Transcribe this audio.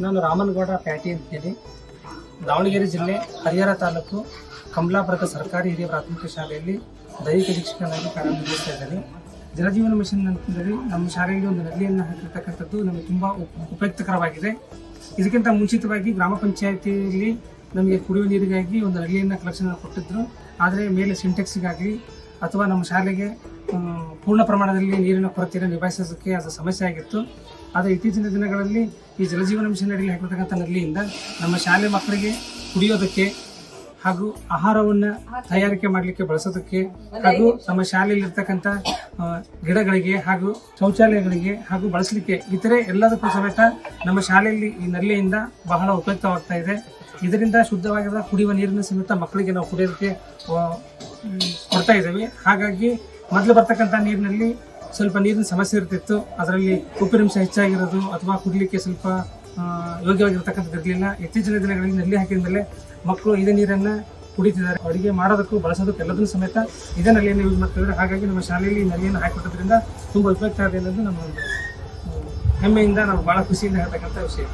ನಾನು ರಾಮನಗೌಡ ಪ್ಯಾಟಿ ಅಂತೇಳಿ ದಾವಣಗೆರೆ ಜಿಲ್ಲೆ ಹರಿಹರ ತಾಲೂಕು ಕಮಲಾಪುರದ ಸರ್ಕಾರಿ ಹಿರಿಯ ಪ್ರಾಥಮಿಕ ಶಾಲೆಯಲ್ಲಿ ದೈಹಿಕ ಶಿಕ್ಷಕನಾಗಿ ಕಾರ್ಯನಿರ್ವಹಿಸ್ತಾ ಇದ್ದೇನೆ. ಜಲಜೀವನ ಮಿಷನ್ ಅಂತಂದರೆ ನಮ್ಮ ಶಾಲೆಗೆ ಒಂದು ನದಿಯನ್ನು ಹಾಕಿರ್ತಕ್ಕಂಥದ್ದು ನಮಗೆ ತುಂಬ ಉಪ- ಉಪಯುಕ್ತಕರವಾಗಿದೆ. ಇದಕ್ಕಿಂತ ಮುಂಚಿತವಾಗಿ ಗ್ರಾಮ ಪಂಚಾಯತಿಯಲ್ಲಿ ನಮಗೆ ಕುಡಿಯುವ ನೀರಿಗಾಗಿ ಒಂದು ನಲ್ಲಿಯನ್ನು ಕಲೆಕ್ಷನ್ ಕೊಟ್ಟಿದ್ದರು ಆದರೆ ಮೇಲೆ ಸಿಂಟೆಕ್ಸಿಗಾಗಲಿ ಅಥವಾ ನಮ್ಮ ಶಾಲೆಗೆ ಪೂರ್ಣ ಪ್ರಮಾಣದಲ್ಲಿ ನೀರಿನ ಕೊರತೆಯನ್ನು ನಿಭಾಯಿಸೋದಕ್ಕೆ ಅದು ಸಮಸ್ಯೆ ಆಗಿತ್ತು. ಆದರೆ ಇತ್ತೀಚಿನ ದಿನಗಳಲ್ಲಿ ಈ ಜಲಜೀವನ ಮಿಷನ್ ಅಡಿಯಲ್ಲಿ ಹಾಕಿರ್ತಕ್ಕಂಥ ನಲ್ಲಿಯಿಂದ ನಮ್ಮ ಶಾಲೆ ಮಕ್ಕಳಿಗೆ ಕುಡಿಯೋದಕ್ಕೆ ಹಾಗೂ ಆಹಾರವನ್ನು ತಯಾರಿಕೆ ಮಾಡಲಿಕ್ಕೆ ಬಳಸೋದಕ್ಕೆ ಹಾಗೂ ನಮ್ಮ ಶಾಲೆಯಲ್ಲಿರ್ತಕ್ಕಂಥ ಗಿಡಗಳಿಗೆ ಹಾಗೂ ಶೌಚಾಲಯಗಳಿಗೆ ಹಾಗೂ ಬಳಸಲಿಕ್ಕೆ ಇತರೆ ಎಲ್ಲದಕ್ಕೂ ಸಮೇತ ನಮ್ಮ ಶಾಲೆಯಲ್ಲಿ ಈ ನಲ್ಲಿಯಿಂದ ಬಹಳ ಉಪಯುಕ್ತವಾಗ್ತಾ ಇದೆ. ಇದರಿಂದ ಶುದ್ಧವಾಗಿರುವ ಕುಡಿಯುವ ನೀರಿನ ಸಮೇತ ಮಕ್ಕಳಿಗೆ ನಾವು ಕುಡಿಯೋದಕ್ಕೆ ಕೊಡ್ತಾ ಇದ್ದೇವೆ. ಹಾಗಾಗಿ ಮೊದಲು ಬರ್ತಕ್ಕಂಥ ನೀರಿನಲ್ಲಿ ಸ್ವಲ್ಪ ನೀರಿನ ಸಮಸ್ಯೆ ಇರ್ತಿತ್ತು. ಅದರಲ್ಲಿ ಉಪ್ಪಿನಂಶ ಹೆಚ್ಚಾಗಿರೋದು ಅಥವಾ ಕುಡಿಲಿಕ್ಕೆ ಸ್ವಲ್ಪ ಯೋಗ್ಯವಾಗಿರ್ತಕ್ಕಂಥದ್ದು ಇರಲಿಲ್ಲ ಇತ್ತೀಚಿನ ದಿನಗಳಲ್ಲಿ ನಲ್ಲಿ ಹಾಕಿದ ಮೇಲೆ ಮಕ್ಕಳು ಇದೇ ನೀರನ್ನು ಕುಡಿತಿದ್ದಾರೆ. ಅಡುಗೆ ಮಾಡೋದಕ್ಕೂ ಬಳಸೋದಕ್ಕೆ ಎಲ್ಲದನ್ನು ಸಮೇತ ಇದೇ ನಲ್ಲಿಯನ್ನು ಯೂಸ್ ಮಾಡ್ತಿದ್ದಾರೆ. ಹಾಗಾಗಿ ನಮ್ಮ ಶಾಲೆಯಲ್ಲಿ ನಲ್ಲಿಯನ್ನು ಹಾಕಿಕೊಟ್ಟದ್ರಿಂದ ತುಂಬ ಉಪಯುಕ್ತ ಆಗಿದೆ ಅನ್ನೋದು ನಮ್ಮ ಒಂದು ಹೆಮ್ಮೆಯಿಂದ ನಾವು ಭಾಳ ಖುಷಿಯಿಂದ ಹೇಳ್ತಕ್ಕಂಥ ವಿಷಯ.